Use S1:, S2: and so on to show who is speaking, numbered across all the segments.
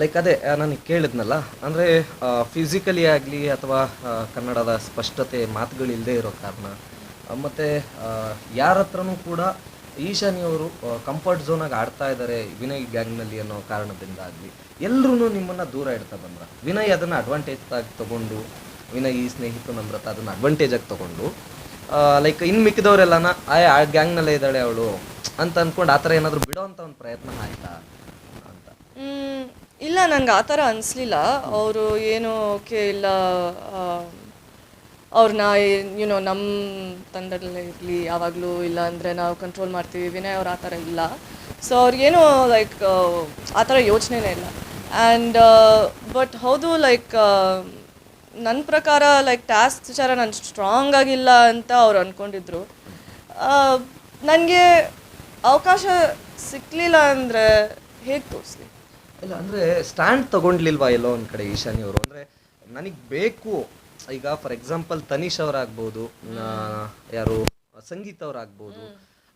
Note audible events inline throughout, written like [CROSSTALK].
S1: Like ಅದೇ ನಾನು ಕೇಳಿದ್ನಲ್ಲ, ಅಂದರೆ ಫಿಸಿಕಲಿ ಆಗಲಿ ಅಥವಾ ಕನ್ನಡದ ಸ್ಪಷ್ಟತೆ ಮಾತುಗಳಿಲ್ಲದೆ ಇರೋ ಕಾರಣ ಮತ್ತು ಯಾರ ಹತ್ರನೂ ಕೂಡ ಈಶಾನಿಯವರು ಕಂಫರ್ಟ್ ಝೋನಾಗಿ ಆಡ್ತಾ ಇದ್ದಾರೆ ವಿನಯ್ ಗ್ಯಾಂಗ್ನಲ್ಲಿ ಅನ್ನೋ ಕಾರಣದಿಂದ ಆಗಲಿ ಎಲ್ಲರೂ ನಿಮ್ಮನ್ನು ದೂರ ಇಡ್ತಾ ಬಂದ್ರ. ವಿನಯ್ ಅದನ್ನು ಅಡ್ವಾಂಟೇಜ್ ಆಗಿ ತೊಗೊಂಡು, ವಿನಯ್ ಈ ಸ್ನೇಹಿತ ನಮ್ರತ ಅದನ್ನು ಅಡ್ವಾಂಟೇಜ್ ಆಗಿ ತಗೊಂಡು ಲೈಕ್ ಇನ್ನು ಮಿಕ್ಕಿದವರೆಲ್ಲನ ಆ ಗ್ಯಾಂಗ್ನಲ್ಲೇ ಇದ್ದಾಳೆ ಅವಳು. ಅಂತ ಅಂದ್ಕೊಂಡು ಆ ಥರ ಏನಾದರೂ ಬಿಡೋ ಅಂತ ಒಂದು ಪ್ರಯತ್ನ ಆಯ್ತಾ?
S2: ಇಲ್ಲ ನನಗೆ ಆ ಥರ ಅನಿಸ್ಲಿಲ್ಲ. ಅವರು ಏನು ಓಕೆ ಇಲ್ಲ ಅವ್ರನ್ನ ಯುನೋ ನಮ್ಮ ತಂಡದಲ್ಲೇ ಇರಲಿ, ಯಾವಾಗಲೂ ಇಲ್ಲ ಅಂದರೆ ನಾವು ಕಂಟ್ರೋಲ್ ಮಾಡ್ತೀವಿ, ವಿನಯ್ ಅವ್ರು ಆ ಥರ ಇಲ್ಲ. ಸೊ ಅವ್ರಿಗೇನು ಲೈಕ್ ಆ ಥರ ಯೋಚನೆನೇ ಇಲ್ಲ. ಆ್ಯಂಡ್ ಬಟ್ ಹೌದು ಲೈಕ್ ನನ್ನ ಪ್ರಕಾರ ಲೈಕ್ ಟಾಸ್ಕ್ ವಿಚಾರ ನಾನು ಸ್ಟ್ರಾಂಗ್ ಆಗಿಲ್ಲ ಅಂತ ಅವ್ರು ಅಂದ್ಕೊಂಡಿದ್ರು ನನಗೆ ಅವಕಾಶ ಸಿಕ್ಕಲಿಲ್ಲ ಅಂದರೆ ಹೇಗೆ ತೋರಿಸ್ಲಿ?
S1: ಇಲ್ಲ ಅಂದ್ರೆ ಸ್ಟ್ಯಾಂಡ್ ತಗೊಂಡ್ಲಿಲ್ವಾ ಎಲ್ಲೋ ಒಂದ್ ಕಡೆ ಈಶಾನಿ ಅವರು ಅಂದ್ರೆ ನನಗೆ ಬೇಕು. ಈಗ ಫಾರ್ ಎಕ್ಸಾಂಪಲ್ ತನೀಶ್ ಅವರಾಗ್ಬೋದು ಯಾರು ಸಂಗೀತ ಅವರಾಗ್ಬೋದು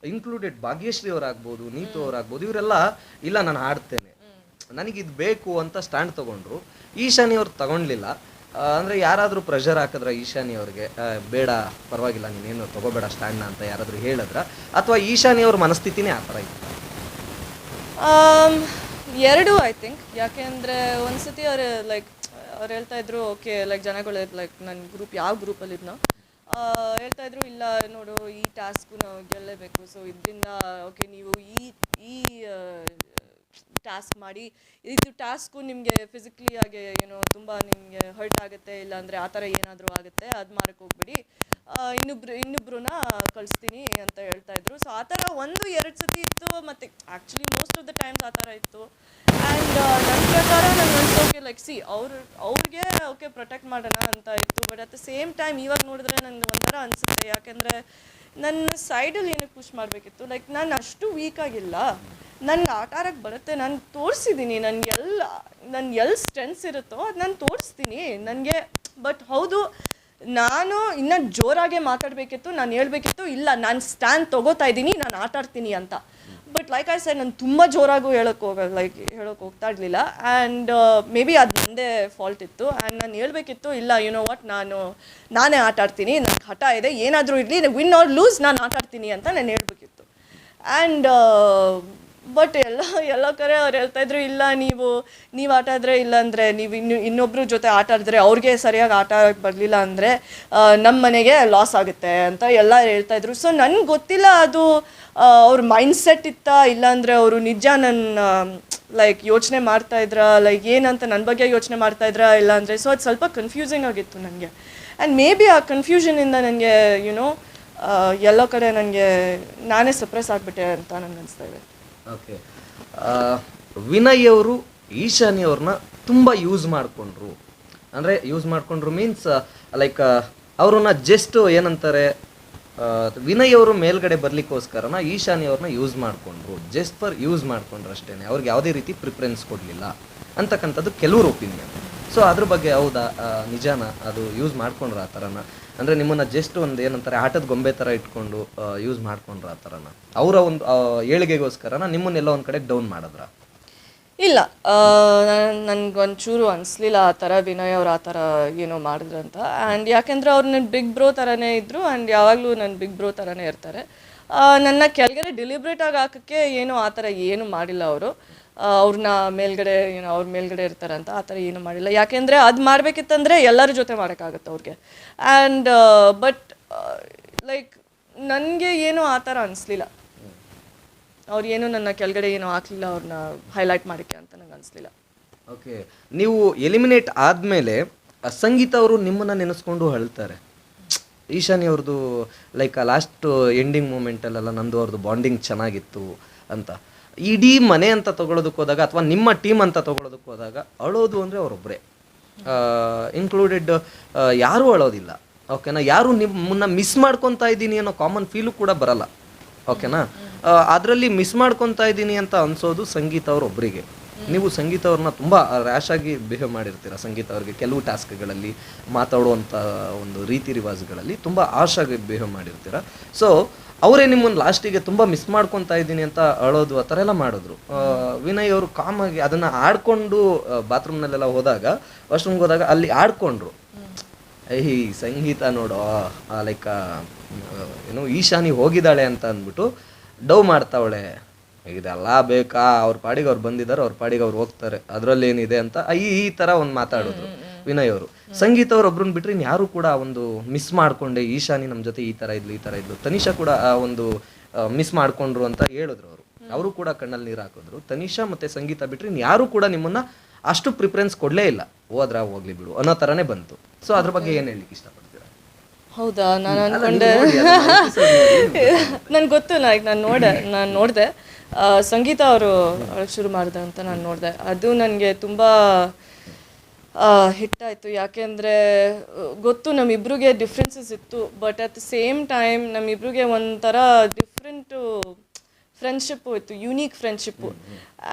S1: ಇನ್ಕ್ಲೂಡೆಡ್ ಭಾಗ್ಯಶ್ರೀ ಅವರಾಗ್ಬೋದು ನೀತು ಅವರಾಗ್ಬೋದು ಇವರೆಲ್ಲ ಇಲ್ಲ ನಾನು ಹಾಡ್ತೇನೆ. ಇದು ಬೇಕು ಅಂತ ಸ್ಟ್ಯಾಂಡ್ ತಗೊಂಡ್ರು. ಈಶಾನಿ ಅವ್ರು ತಗೊಂಡ್ಲಿಲ್ಲ ಅಂದರೆ ಯಾರಾದರೂ ಪ್ರೆಷರ್ ಹಾಕಿದ್ರ ಈಶಾನಿ ಅವ್ರಿಗೆ ಬೇಡ ಪರವಾಗಿಲ್ಲ ನೀನೇನು ತಗೋಬೇಡ ಸ್ಟ್ಯಾಂಡ್ನ ಅಂತ ಯಾರಾದರೂ ಹೇಳಿದ್ರ? ಅಥವಾ ಈಶಾನಿ ಅವ್ರ ಮನಸ್ಥಿತಿನೇ ಆ ಥರ ಇತ್ತು?
S2: ಎರಡು ಐ ಥಿಂಕ್ ಯಾಕೆ ಅಂದರೆ ಒಂದ್ಸತಿ ಅವ್ರು ಲೈಕ್ ಅವ್ರು ಹೇಳ್ತಾ ಇದ್ರು ಓಕೆ ಲೈಕ್ ಜನಗಳು ಲೈಕ್ ನನ್ನ ಗ್ರೂಪ್ ಯಾವ ಗ್ರೂಪಲ್ಲಿ ಇದ್ನೋ? ಆ, ಹೇಳ್ತಾ ಇದ್ರು ಇಲ್ಲ ನೋಡು ಈ ಟಾಸ್ಕು ನಾವು ಗೆಲ್ಲಬೇಕು ಸೊ ಇದರಿಂದ ಓಕೆ ನೀವು ಈ ಈ ಟಾಸ್ಕ್ ಮಾಡಿ, ಇದು ಟಾಸ್ಕು ನಿಮಗೆ ಫಿಸಿಕಲಿ ಆಗಿ ಏನೋ ತುಂಬ ನಿಮಗೆ ಹರ್ಟ್ ಆಗುತ್ತೆ, ಇಲ್ಲಾಂದರೆ ಆ ಥರ ಏನಾದರೂ ಆಗುತ್ತೆ, ಅದು ಮಾರಕ್ಕೆ ಹೋಗ್ಬಿಡಿ. ಇನ್ನೊಬ್ರು ಇನ್ನೊಬ್ರನ್ನ ಕಳಿಸ್ತೀನಿ ಅಂತ ಹೇಳ್ತಾ ಇದ್ರು. ಸೊ ಆ ಥರ ಒಂದು ಎರಡು ಸತಿ ಇತ್ತು, ಮತ್ತು actually most of the times ಆ ಥರ ಇತ್ತು. ಆ್ಯಂಡ್ ನನ್ನ ಪ್ರಕಾರ ನಂಗೆ ಅನ್ಸೋಕೆ ಲೈಕ್ ಸಿ ಅವ್ರ, ಅವ್ರಿಗೆ ಓಕೆ ಪ್ರೊಟೆಕ್ಟ್ ಮಾಡೋಣ ಅಂತ ಇತ್ತು but at the same time ಇವಾಗ ನೋಡಿದ್ರೆ ನನಗೆ ಒಂಥರ ಅನಿಸುತ್ತೆ. ಯಾಕೆಂದರೆ ನನ್ನ ಸೈಡಲ್ಲಿ ಏನಕ್ಕೆ ಪುಷ್ ಮಾಡಬೇಕಿತ್ತು? ಲೈಕ್ ನಾನು ಅಷ್ಟು ವೀಕ್ ಆಗಿಲ್ಲ. ನನ್ಗೆ ಆಟ ಬರುತ್ತೆ, ನಾನು ತೋರಿಸಿದ್ದೀನಿ ನನಗೆ ಎಲ್ಲ ನನ್ನ ಎಲ್ಲಿ ಸ್ಟ್ರೆಂತ್ಸ್ ಇರುತ್ತೋ ಅದು ನಾನು ತೋರಿಸ್ತೀನಿ. ನನಗೆ ಬಟ್ ಹೌದು, ನಾನು ಇನ್ನೂ ಜೋರಾಗೆ ಮಾತಾಡಬೇಕಿತ್ತು, ನಾನು ಹೇಳ್ಬೇಕಿತ್ತು, ಇಲ್ಲ, ನಾನು ಸ್ಟ್ಯಾಂಡ್ ತೊಗೋತಾ ಇದ್ದೀನಿ, ನಾನು ಆಟ ಆಡ್ತೀನಿ ಅಂತ. ಬಟ್ ಲೈಕ್ ಐ ಸರ್ ನಾನು ತುಂಬ ಜೋರಾಗೂ ಹೇಳೋಕ್ಕೆ ಹೋಗ ಲೈಕ್ ಹೇಳೋಕೆ ಹೋಗ್ತಾ ಇರಲಿಲ್ಲ. ಆ್ಯಂಡ್ ಮೇ ಬಿ ಅದು ನಂದೇ ಫಾಲ್ಟ್ ಇತ್ತು. ಆ್ಯಂಡ್ ನಾನು ಹೇಳಬೇಕಿತ್ತು, ಇಲ್ಲ ಯು ನೋ ವಾಟ್ ನಾನು, ನಾನೇ ಆಟ ಆಡ್ತೀನಿ, ನನಗೆ ಹಠ ಇದೆ, ಏನಾದರೂ ಇರಲಿ ವಿನ್ ಆರ್ ಲೂಸ್ ನಾನು ಆಟಾಡ್ತೀನಿ ಅಂತ ನಾನು ಹೇಳಬೇಕಿತ್ತು. ಆ್ಯಂಡ್ ಬಟ್ ಎಲ್ಲ ಎಲ್ಲ ಕಡೆ ಅವ್ರು ಹೇಳ್ತಾ ಇದ್ರು, ಇಲ್ಲ, ನೀವು ನೀವು ಆಟ ಆಡಿದ್ರೆ ಇಲ್ಲ ಅಂದರೆ, ನೀವು ಇನ್ನು ಜೊತೆ ಆಟ ಆಡಿದ್ರೆ ಅವ್ರಿಗೆ ಸರಿಯಾಗಿ ಆಟ ಆಡೋಕ್ಕೆ ಬರಲಿಲ್ಲ ಅಂದರೆ ನಮ್ಮ ಮನೆಗೆ ಲಾಸ್ ಆಗುತ್ತೆ, ಅಂತ ಎಲ್ಲ ಹೇಳ್ತಾ ಇದ್ರು. ಸೊ ನನಗೆ ಗೊತ್ತಿಲ್ಲ ಅದು ಅವ್ರ ಅವ್ರ ಮೈಂಡ್ಸೆಟ್ ಇತ್ತಾ ಇಲ್ಲಾಂದರೆ ಅವರು ನಿಜ ನನ್ನ ಲೈಕ್ ಯೋಚನೆ ಮಾಡ್ತಾ ಇದ್ರಾ ಲೈಕ್ ಏನಂತ ನನ್ನ ಬಗ್ಗೆ ಯೋಚನೆ ಮಾಡ್ತಾ ಇದ್ರಾ ಇಲ್ಲ ಅಂದರೆ ಸೊ ಅದು ಸ್ವಲ್ಪ ಕನ್ಫ್ಯೂಸಿಂಗ್ ಆಗಿತ್ತು ನನಗೆ. ಆ್ಯಂಡ್ ಮೇ ಬಿ ಆ ಕನ್ಫ್ಯೂಷನಿಂದ ನನಗೆ ಯುನೋ ಎಲ್ಲೋ ಕಡೆ ನನಗೆ ನಾನೇ ಸಪ್ರೆಸ್ ಆಗಿಬಿಟ್ಟೆ ಅಂತ ನನಗೆ ಅನಿಸ್ತಾ ಇದೆ.
S1: ಓಕೆ ವಿನಯ್ ಅವರು ಈಶಾನಿ ಅವ್ರನ್ನ ತುಂಬ ಯೂಸ್ ಮಾಡಿಕೊಂಡ್ರು. ಅಂದರೆ ಯೂಸ್ ಮಾಡಿಕೊಂಡ್ರು ಮೀನ್ಸ್ ಲೈಕ್ ಅವ್ರನ್ನ ಜಸ್ಟ್ ಏನಂತಾರೆ ವಿನಯ್ ಅವರು ಮೇಲ್ಗಡೆ ಬರ್ಲಿಕ್ಕೋಸ್ಕರನ ಈಶಾನಿ ಅವ್ರನ್ನ ಯೂಸ್ ಮಾಡಿಕೊಂಡ್ರು. ಜಸ್ಟ್ ಫಾರ್ ಯೂಸ್ ಮಾಡ್ಕೊಂಡ್ರು ಅಷ್ಟೇ ಅವ್ರಿಗೆ ಯಾವುದೇ ರೀತಿ ಪ್ರಿಫರೆನ್ಸ್ ಕೊಡಲಿಲ್ಲ. ಅಂತಕ್ಕಂಥದ್ದು ಕೆಲವರು ಒಪಿನಿಯನ್ ಸೊ ಅದ್ರ ಬಗ್ಗೆ ಹೌದಾ? ನಿಜಾನ? ಅದು ಯೂಸ್ ಮಾಡ್ಕೊಂಡ್ರ ಆ ಥರನ ಅಂದರೆ ನಿಮ್ಮನ್ನ ಜಸ್ಟ್ ಒಂದು ಏನಂತಾರೆ, ಆಟದ ಗೊಂಬೆ ಥರ ಇಟ್ಕೊಂಡು ಯೂಸ್ ಮಾಡ್ಕೊಂಡ್ರ ಆ ಥರನ ಅವರ ಒಂದು ಏಳಿಗೆಗೋಸ್ಕರನ ನಿಮ್ಮನ್ನೆಲ್ಲ ಒಂದು ಕಡೆ ಡೌನ್ ಮಾಡಿದ್ರ?
S2: ಇಲ್ಲ. ನನಗೊಂಚೂರು ಅನಿಸ್ಲಿಲ್ಲ ಆ ಥರ ವಿನಯ್ ಅವ್ರು ಆ ಥರ ಏನೋ ಮಾಡಿದ್ರು ಅಂತ ಆ್ಯಂಡ್ ಯಾಕೆಂದ್ರೆ ಅವ್ರು ನನ್ನ ಬಿಗ್ ಬ್ರೋ ಥರನೇ ಇದ್ದರು ಆ್ಯಂಡ್ ಯಾವಾಗಲೂ ನನ್ನ ಬಿಗ್ ಬ್ರೋ ಥರನೇ ಇರ್ತಾರೆ. ನನ್ನ ಕೆಳಗಡೆ ಡಿಲಿಬ್ರೇಟಾಗಿ ಹಾಕೋಕ್ಕೆ ಏನೂ ಆ ಥರ ಏನು ಮಾಡಿಲ್ಲ ಅವರು. ಅವ್ರನ್ನ ಮೇಲ್ಗಡೆ ಏನೋ ಅವ್ರ ಮೇಲ್ಗಡೆ ಇರ್ತಾರೆ ಅಂತ ಆ ಥರ ಏನು ಮಾಡಿಲ್ಲ. ಯಾಕೆಂದರೆ ಅದು ಮಾಡಬೇಕಿತ್ತಂದರೆ ಎಲ್ಲರ ಜೊತೆ ಮಾಡೋಕ್ಕಾಗತ್ತೆ ಅವ್ರಿಗೆ. ಆ್ಯಂಡ್ ಬಟ್ ಲೈಕ್ ನನಗೆ ಏನೂ ಆ ಥರ ಅನಿಸ್ಲಿಲ್ಲ. ಅವ್ರು ಏನು ನನ್ನ ಕೆಳಗಡೆ ಏನೂ ಹಾಕ್ಲಿಲ್ಲ ಅವ್ರನ್ನ ಹೈಲೈಟ್ ಮಾಡೋಕ್ಕೆ ಅಂತ ನಂಗೆ ಅನಿಸ್ಲಿಲ್ಲ.
S1: ಓಕೆ. ನೀವು ಎಲಿಮಿನೇಟ್ ಆದಮೇಲೆ ಸಂಗೀತ ಅವರು ನಿಮ್ಮನ್ನ ನೆನೆಸ್ಕೊಂಡು ಅಳ್ತಾರೆ. ಈಶಾನಿ ಅವ್ರದ್ದು ಲೈಕ್ ಲಾಸ್ಟ್ ಎಂಡಿಂಗ್ ಮೂಮೆಂಟಲ್ಲೆಲ್ಲ ನಂದು ಅವ್ರದ್ದು ಬಾಂಡಿಂಗ್ ಚೆನ್ನಾಗಿತ್ತು ಅಂತ. ಇಡೀ ಮನೆ ಅಂತ ತಗೊಳ್ಳೋದಕ್ಕೆ ಹೋದಾಗ ಅಥವಾ ನಿಮ್ಮ ಟೀಮ್ ಅಂತ ತಗೊಳ್ಳೋದಕ್ಕೆ ಹೋದಾಗ ಅಳೋದು ಅಂದರೆ ಅವರೊಬ್ಬರೇ ಇನ್ಕ್ಲೂಡೆಡ್ ಯಾರೂ ಅಳೋದಿಲ್ಲ. ಓಕೆನಾ? ಯಾರು ನಿಮ್ಮನ್ನ ಮಿಸ್ ಮಾಡ್ಕೊತಾ ಇದ್ದೀನಿ ಅನ್ನೋ ಕಾಮನ್ ಫೀಲು ಕೂಡ ಬರಲ್ಲ. ಓಕೆನಾ? ಅದರಲ್ಲಿ ಮಿಸ್ ಮಾಡ್ಕೊತಾ ಇದ್ದೀನಿ ಅಂತ ಅನ್ಸೋದು ಸಂಗೀತ ಅವ್ರೊಬ್ಬರಿಗೆ ನೀವು ಸಂಗೀತ ಅವ್ರನ್ನ ತುಂಬ ರ್ಯಾಶ್ ಆಗಿ ಬಿಹೇವ್ ಮಾಡಿರ್ತೀರ ಸಂಗೀತ ಅವ್ರಿಗೆ? ಕೆಲವು ಟಾಸ್ಕ್ಗಳಲ್ಲಿ ಮಾತಾಡುವಂಥ ಒಂದು ರೀತಿ ರಿವಾಜ್ಗಳಲ್ಲಿ ತುಂಬ ಆಶಾಗಿ ಬಿಹೇವ್ ಮಾಡಿರ್ತೀರ? ಸೊ ಅವರೇ ನಿಮ್ಮನ್ನು ಲಾಸ್ಟಿಗೆ ತುಂಬ ಮಿಸ್ ಮಾಡ್ಕೊತಾ ಇದ್ದೀನಿ ಅಂತ ಅಳೋದು ಆ ಥರ ಎಲ್ಲ ಮಾಡಿದ್ರು. ವಿನಯ್ ಅವರು ಕಾಮಾಗಿ ಅದನ್ನು ಆಡ್ಕೊಂಡು ಬಾತ್ರೂಮ್ನಲ್ಲೆಲ್ಲ ಹೋದಾಗ ವಾಶ್ರೂಮ್ಗೆ ಹೋದಾಗ ಅಲ್ಲಿ ಆಡ್ಕೊಂಡ್ರು. ಈ ಸಂಗೀತ ನೋಡೋ ಲೈಕ್ ಏನು ಈಶಾನಿ ಹೋಗಿದ್ದಾಳೆ ಅಂತ ಅಂದ್ಬಿಟ್ಟು ಡವ್ ಮಾಡ್ತಾವಳೆ. ಇದೆಲ್ಲ ಬೇಕಾ? ಅವ್ರ ಪಾಡಿಗೆ ಅವ್ರು ಬಂದಿದ್ದಾರೆ ಅವ್ರ ಪಾಡಿಗೆ ಅವ್ರು ಹೋಗ್ತಾರೆ. ಅದರಲ್ಲಿ ಏನಿದೆ ಅಂತ ಈ ಈ ಥರ ಒಂದು ಮಾತಾಡಿದ್ರು. ವಿನಯ್ ಅವರು. ಸಂಗೀತ ಅವ್ರು ಒಬ್ರನ್ನ ಬಿಟ್ರೆ ಯಾರು ಕೂಡ ಒಂದು ಮಿಸ್ ಮಾಡ್ಕೊಂಡೆ ಈಶಾನಿ ನಮ್ಮ ಜೊತೆ ಈ ತರ ಇದ್ಲು ಈ ತರ ಇದ್ಲು. ತನಿಷಾ ಕೂಡ ಆ ಒಂದು ಮಿಸ್ ಮಾಡ್ಕೊಂಡ್ರು ಅಂತ ಹೇಳಿದ್ರು ಅವರು. ಅವರು ಕೂಡ ಕಣ್ಣಲ್ಲಿ ನೀರು ಹಾಕಿದ್ರು. ತನಿಷಾ ಮತ್ತೆ ಸಂಗೀತ ಬಿಟ್ರೆ ಯಾರು ಕೂಡ ನಿಮ್ಮನ್ನ ಅಷ್ಟು ಪ್ರಿಫರೆನ್ಸ್ ಕೊಡಲೇ ಇಲ್ಲ. ಹೋದ್ರ ಹೋಗ್ಲಿ ಬಿಡು ಅನ್ನೋ ತರನೇ ಬಂತು. ಸೊ ಅದ್ರ ಬಗ್ಗೆ ಏನ್ ಹೇಳಲಿಕ್ಕೆ ಇಷ್ಟಪಡ್ತೀರಾ?
S2: ಹೌದಾ? ನಾನು ಅನ್ಕೊಂಡೆ [LAUGHS] ನನ್ಗೆ ಗೊತ್ತು ಲೈಕ್ ನಾನು ನೋಡೆ ನಾನು ನೋಡಿದೆ. ಸಂಗೀತ ಅವರು ಶುರು ಮಾಡಿದೆ ಅಂತ ನಾನು ನೋಡಿದೆ. ಅದು ನನಗೆ ತುಂಬ ಹಿಟ್ಟಾಯಿತು. ಯಾಕೆಂದರೆ ಗೊತ್ತು ನಮ್ಮಿಬ್ರಿಗೆ ಡಿಫ್ರೆನ್ಸಸ್ ಇತ್ತು but at the same time ನಮ್ಮಿಬ್ರಿಗೆ ಒಂಥರ ಡಿಫ್ರೆಂಟು ಫ್ರೆಂಡ್ಶಿಪ್ಪು ಇತ್ತು ಯೂನೀಕ್ ಫ್ರೆಂಡ್ಶಿಪ್ಪು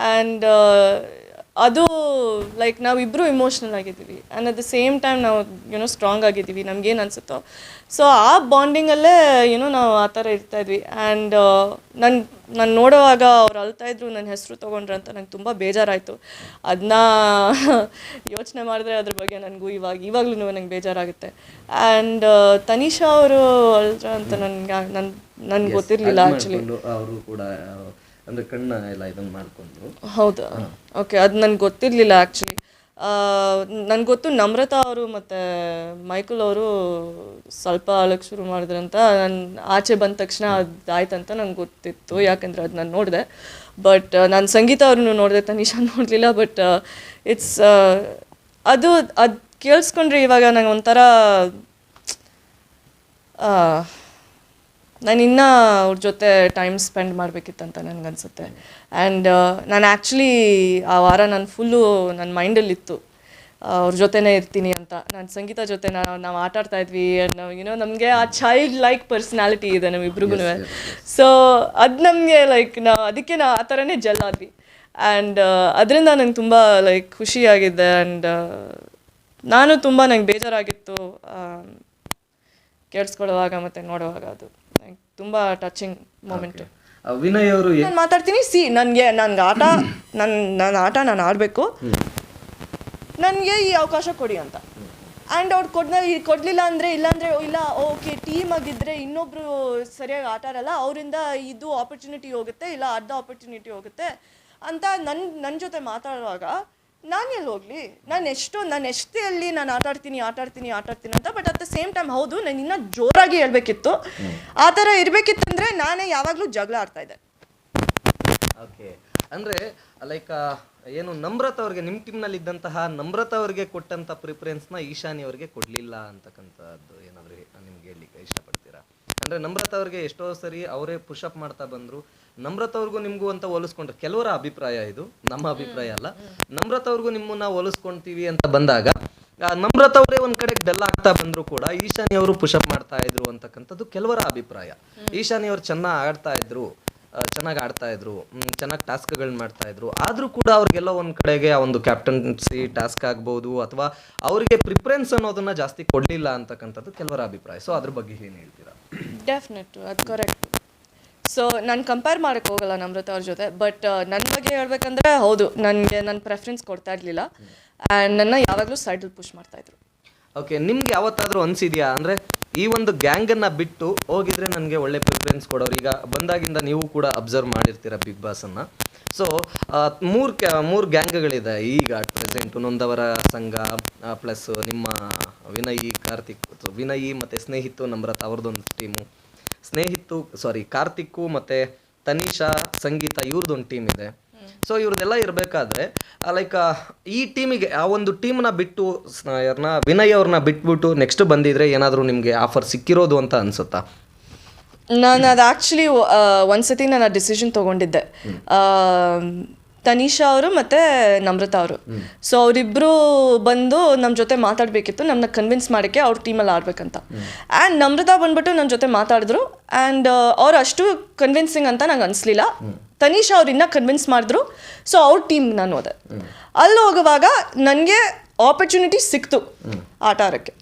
S2: ಆ್ಯಂಡ್ ಅದು ಲೈಕ್ ನಾವಿಬ್ಬರು ಇಮೋಷ್ನಲ್ ಆಗಿದ್ದೀವಿ. And at the same time ನಾವು ಯುನೋ ಸ್ಟ್ರಾಂಗ್ ಆಗಿದ್ದೀವಿ. ನಮ್ಗೇನು ಅನಿಸುತ್ತೋ. ಸೊ ಆ ಬಾಂಡಿಂಗಲ್ಲೇ ಏನೋ ನಾವು ಆ ಥರ ಇರ್ತಾ ಇದ್ವಿ. ಆ್ಯಂಡ್ ನನ್ನ ನಾನು ನೋಡುವಾಗ ಅವ್ರು ಅಳ್ತಾ ಇದ್ರು ನನ್ನ ಹೆಸರು ತೊಗೊಂಡ್ರೆ ಅಂತ ನಂಗೆ ತುಂಬ ಬೇಜಾರಾಯಿತು. ಅದನ್ನ [LAUGHS] ಯೋಚನೆ ಮಾಡಿದ್ರೆ ಅದ್ರ ಬಗ್ಗೆ ನನಗೂ ಇವಾಗ ಇವಾಗಲೂ ನಂಗೆ ಬೇಜಾರಾಗುತ್ತೆ. ಆ್ಯಂಡ್ ತನಿಷಾ ಅವರು ಅಳ್ರ ಅಂತ ನನಗೆ ನನ್ನ ನನ್ಗೆ ಗೊತ್ತಿರಲಿಲ್ಲ ಆ್ಯಕ್ಚುಲಿ
S1: ಅವರು ಕೂಡ ಅಂದ್ರೆ ಕಣ್ಣ ಎಲ್ಲ ಇದನ್ನ ಮಾಡ್ಕೊಂಡ್ರು.
S2: ಹೌದಾ. ಓಕೆ ಅದು ನನಗೆ ಗೊತ್ತಿರಲಿಲ್ಲ ಆ್ಯಕ್ಚುಲಿ ನನಗೆ ಗೊತ್ತು ನಮ್ರತಾ ಅವರು ಮತ್ತು ಮೈಕಲ್ ಅವರು ಸ್ವಲ್ಪ ಅಳಕ್ಕೆ ಶುರು ಮಾಡಿದ್ರಂತ ನಾನು ಆಚೆ ಬಂದ ತಕ್ಷಣ ಅದಾಯ್ತಂತ ನಂಗೆ ಗೊತ್ತಿತ್ತು ಯಾಕಂದ್ರೆ ಅದು ನಾನು ನೋಡಿದೆ. ಬಟ್ ನಾನು ಸಂಗೀತ ಅವ್ರನ್ನು ನೋಡಿದೆ ತನಿಷಾ ನೋಡಲಿಲ್ಲ ಬಟ್ ಇಟ್ಸ್ ಅದು ಅದು ಕೇಳಿಸ್ಕೊಂಡ್ರೆ ಇವಾಗ ನಂಗೆ ಒಂಥರ ನಾನು ಇನ್ನೂ ಅವ್ರ ಜೊತೆ ಟೈಮ್ ಸ್ಪೆಂಡ್ ಮಾಡಬೇಕಿತ್ತಂತ ನನಗನ್ಸುತ್ತೆ. ಆ್ಯಂಡ್ ನಾನು ಆ್ಯಕ್ಚುಲಿ ಆ ವಾರ ನಾನು ಫುಲ್ಲು ನನ್ನ ಮೈಂಡಲ್ಲಿತ್ತು ಅವ್ರ ಜೊತೆನೇ ಇರ್ತೀನಿ ಅಂತ. ನಾನು ಸಂಗೀತ ಜೊತೆ ನಾವು ನಾವು ಆಟ ಆಡ್ತಾ ಇದ್ವಿ ನಾವು ಯುನೋ ನಮಗೆ ಆ ಚೈಲ್ಡ್ ಲೈಕ್ ಪರ್ಸ್ನಾಲಿಟಿ ಇದೆ ನಮ್ಮಿಬ್ರಿಗೂ ಸೊ ಅದು ನಮಗೆ ಲೈಕ್ ನಾ ಅದಕ್ಕೆ ನಾ ಆ ಥರನೇ ಜಲ್ ಆದ್ವಿ. ಆ್ಯಂಡ್ ಅದರಿಂದ ನಂಗೆ ತುಂಬ ಲೈಕ್ ಖುಷಿಯಾಗಿದೆ ಆ್ಯಂಡ್ ನಾನು ತುಂಬ ನಂಗೆ ಬೇಜಾರಾಗಿತ್ತು ಕೇಳಿಸ್ಕೊಳ್ಳುವಾಗ ಮತ್ತು ನೋಡುವಾಗ ಅದು. ತುಂಬ ಟಚಿಂಗ್ ಮೂಮೆಂಟು
S1: ವಿನಯ್ ಅವರು
S2: ನಾನು ಮಾತಾಡ್ತೀನಿ. ಸಿ ನನಗೆ ನನ್ಗೆ ಆಟ ನನ್ನ ನನ್ನ ಆಟ ನಾನು ಆಡಬೇಕು. ನನಗೆ ಈ ಅವಕಾಶ ಕೊಡಿ ಅಂತ. ಆ್ಯಂಡ್ ಅವ್ರು ಕೊಡ್ನ ಕೊಡಲಿಲ್ಲ ಅಂದರೆ ಇಲ್ಲಾಂದರೆ ಇಲ್ಲ ಓಕೆ ಟೀಮ್ ಆಗಿದ್ದರೆ ಇನ್ನೊಬ್ರು ಸರಿಯಾಗಿ ಆಟ ಆಡಲ್ಲ. ಅವರಿಂದ ಇದು ಆಪರ್ಚುನಿಟಿ ಹೋಗುತ್ತೆ ಇಲ್ಲ ಅರ್ಧ ಆಪರ್ಚುನಿಟಿ ಹೋಗುತ್ತೆ ಅಂತ ನನ್ನ ನನ್ನ ಜೊತೆ ಮಾತಾಡುವಾಗ ನಾನು ಎಲ್ಲಿ ಹೋಗಲಿ? ನಾನು ಎಷ್ಟು ನಾನು ಎಷ್ಟೇ ನಾನು ಆಟಾಡ್ತೀನಿ ಆಟಾಡ್ತೀನಿ ಆಟಾಡ್ತೀನಿ ಅಂತ but at the same time ಹೌದು ನಾನು ಇನ್ನೂ ಜೋರಾಗಿ ಹೇಳ್ಬೇಕಿತ್ತು. ಆ ಥರ ಇರಬೇಕಿತ್ತಂದರೆ ನಾನೇ ಯಾವಾಗಲೂ ಜಗಳ ಆಡ್ತಾ ಇದ್ದೆ.
S1: ಓಕೆ. ಅಂದರೆ ಲೈಕ್ ಏನು ನಮ್ರತ ಅವ್ರಿಗೆ ನಿಮ್ಮ ಟೀಮ್ನಲ್ಲಿ ಇದ್ದಂತಹ ನಮ್ರತ ಅವ್ರಿಗೆ ಕೊಟ್ಟಂಥ ಪ್ರಿಫರೆನ್ಸ್ನ ಈಶಾನಿ ಅವ್ರಿಗೆ ಕೊಡಲಿಲ್ಲ ಅಂತಕ್ಕಂಥದ್ದು ಏನಾದ್ರು ಅಂದ್ರೆ ನಮ್ರತ ಅವ್ರಿಗೆ ಎಷ್ಟೋ ಸರಿ ಅವರೇ ಪುಷಪ್ ಮಾಡ್ತಾ ಬಂದ್ರು. ನಮ್ರತ ಅವ್ರಿಗೂ ನಿಮ್ಗೂ ಅಂತ ಹೋಲಿಸ್ಕೊಂಡ್ರೆ ಕೆಲವರ ಅಭಿಪ್ರಾಯ ಇದು ನಮ್ಮ ಅಭಿಪ್ರಾಯ ಅಲ್ಲ. ನಮ್ರತ ಅವ್ರಿಗೂ ನಿಮ್ಮನ್ನ ಹೋಲಿಸ್ಕೊಂತೀವಿ ಅಂತ ಬಂದಾಗ ನಮ್ರತ ಅವರೇ ಒಂದ್ ಕಡೆ ಬೆಲ್ಲ ಆಗ್ತಾ ಬಂದ್ರು ಕೂಡ ಈಶಾನಿ ಅವರು ಪುಷಪ್ ಮಾಡ್ತಾ ಇದ್ರು ಅಂತಕ್ಕಂಥದ್ದು ಕೆಲವರ ಅಭಿಪ್ರಾಯ. ಈಶಾನಿ ಅವ್ರು ಚೆನ್ನಾಗಿ ಆಡ್ತಾ ಇದ್ರು ಚೆನ್ನಾಗಿ ಆಡ್ತಾ ಇದ್ರು. ಚೆನ್ನಾಗಿ ಟಾಸ್ಕ್ಗಳನ್ನ ಮಾಡ್ತಾ ಇದ್ರು. ಆದ್ರೂ ಕೂಡ ಅವ್ರಿಗೆಲ್ಲ ಒಂದು ಕಡೆಗೆ ಆ ಒಂದು ಕ್ಯಾಪ್ಟನ್ಸಿ ಟಾಸ್ಕ್ ಆಗ್ಬೋದು ಅಥವಾ ಅವರಿಗೆ ಪ್ರಿಫರೆನ್ಸ್ ಅನ್ನೋದನ್ನ ಜಾಸ್ತಿ ಕೊಡಲಿಲ್ಲ ಅಂತಕ್ಕಂಥದ್ದು ಕೆಲವರ ಅಭಿಪ್ರಾಯ. ಸೊ ಅದ್ರ ಬಗ್ಗೆ ಏನು ಹೇಳ್ತೀರಾ?
S2: ಡೆಫಿನೆಟ್ ಅದು ಕರೆಕ್ಟ್ ಸೊ ನಾನು ಕಂಪೇರ್ ಮಾಡೋಕ್ಕೆ ಹೋಗಲ್ಲ ನಮ್ರತ ಅವ್ರ ಜೊತೆ ಬಟ್ ನನ್ನ ಬಗ್ಗೆ ಹೇಳ್ಬೇಕಂದ್ರೆ ಹೌದು ನನಗೆ ನನ್ನ ಪ್ರೆಫರೆನ್ಸ್ ಕೊಡ್ತಾ ಇರಲಿಲ್ಲ. ಆ್ಯಂಡ್ ನನ್ನ ಯಾವಾಗಲೂ ಸೈಡಲ್ಲಿ ಪುಷ್ ಮಾಡ್ತಾಯಿದ್ರು
S1: ಓಕೆ ನಿಮ್ಗೆ ಯಾವತ್ತಾದರೂ ಅನ್ಸಿದ್ಯಾ? ಅಂದ್ರೆ ಈ ಒಂದು ಗ್ಯಾಂಗ್ ಅನ್ನ ಬಿಟ್ಟು ಹೋಗಿದ್ರೆ ನನಗೆ ಒಳ್ಳೆ ಪ್ರಿಫರೆನ್ಸ್ ಕೊಡೋರು. ಈಗ ಬಂದಾಗಿಂದ ನೀವು ಕೂಡ ಅಬ್ಸರ್ವ್ ಮಾಡಿರ್ತೀರ ಬಿಗ್ ಬಾಸ್ ಅನ್ನ. ಸೊ ಮೂರು ಕ್ಯಾ ಮೂರು ಗ್ಯಾಂಗ್ಗಳಿದೆ ಈಗ ಪ್ರೆಸೆಂಟ್ ನೊಂದವರ ಸಂಘ ಪ್ಲಸ್ ನಿಮ್ಮ ವಿನಯಿ, ಕಾರ್ತಿಕ್, ವಿನಯಿ ಮತ್ತೆ ಸ್ನೇಹಿತು ನಮ್ರತ ಅವ್ರದ್ದೊಂದು ಟೀಮು ಸ್ನೇಹಿತು ಸಾರಿ ಕಾರ್ತಿಕ್ಕು ಮತ್ತೆ ತನಿಷಾ, ಸಂಗೀತ ಇವ್ರದ್ದೊಂದು ಟೀಮ್ ಇದೆ. ಸೊ ಇವ್ರದೆಲ್ಲ ಇರಬೇಕಾದ್ರೆ ಲೈಕ್ ಈ ಟೀಮಿಗೆ ಆ ಒಂದು ಟೀಮ್ನ ಬಿಟ್ಟು ಸ್- ಯಾರ್ನ ವಿನಯ್ ಅವ್ರನ್ನ ಬಿಟ್ಬಿಟ್ಟು ನೆಕ್ಸ್ಟ್ ಬಂದಿದ್ರೆ ಏನಾದರೂ ನಿಮಗೆ ಆಫರ್ ಸಿಕ್ಕಿರೋದು ಅಂತ ಅನ್ಸುತ್ತಾ?
S2: ನಾನು ಅದು ಆ್ಯಕ್ಚುಲಿ ಒಂದ್ಸತಿ ನಾನು ಆ ಡಿಸಿಷನ್ ತೊಗೊಂಡಿದ್ದೆ. ತನಿಷಾ ಅವರು ಮತ್ತು ನಮ್ರತಾ ಅವರು. ಸೊ ಅವರಿಬ್ಬರು ಬಂದು ನಮ್ಮ ಜೊತೆ ಮಾತಾಡಬೇಕಿತ್ತು. ನಮ್ಮನ್ನ ಕನ್ವಿನ್ಸ್ ಮಾಡೋಕ್ಕೆ ಅವ್ರ ಟೀಮಲ್ಲಿ ಆಡ್ಬೇಕಂತ. ಆ್ಯಂಡ್ ನಮ್ರತಾ ಬಂದ್ಬಿಟ್ಟು ನನ್ನ ಜೊತೆ ಮಾತಾಡಿದ್ರು. ಆ್ಯಂಡ್ ಅವ್ರು ಅಷ್ಟು ಕನ್ವಿನ್ಸಿಂಗ್ ಅಂತ ನಂಗೆ ಅನಿಸ್ಲಿಲ್ಲ. ತನಿಷಾ ಅವ್ರು ಇನ್ನೂ ಕನ್ವಿನ್ಸ್ ಮಾಡಿದ್ರು. ಸೊ ಅವ್ರ ಟೀಮ್ ನಾನು ಹೋದೆ. ಅಲ್ಲಿ ಹೋಗುವಾಗ ನನಗೆ ಆಪರ್ಚುನಿಟಿ ಸಿಕ್ತು ಆಟ ಆಡೋಕ್ಕೆ.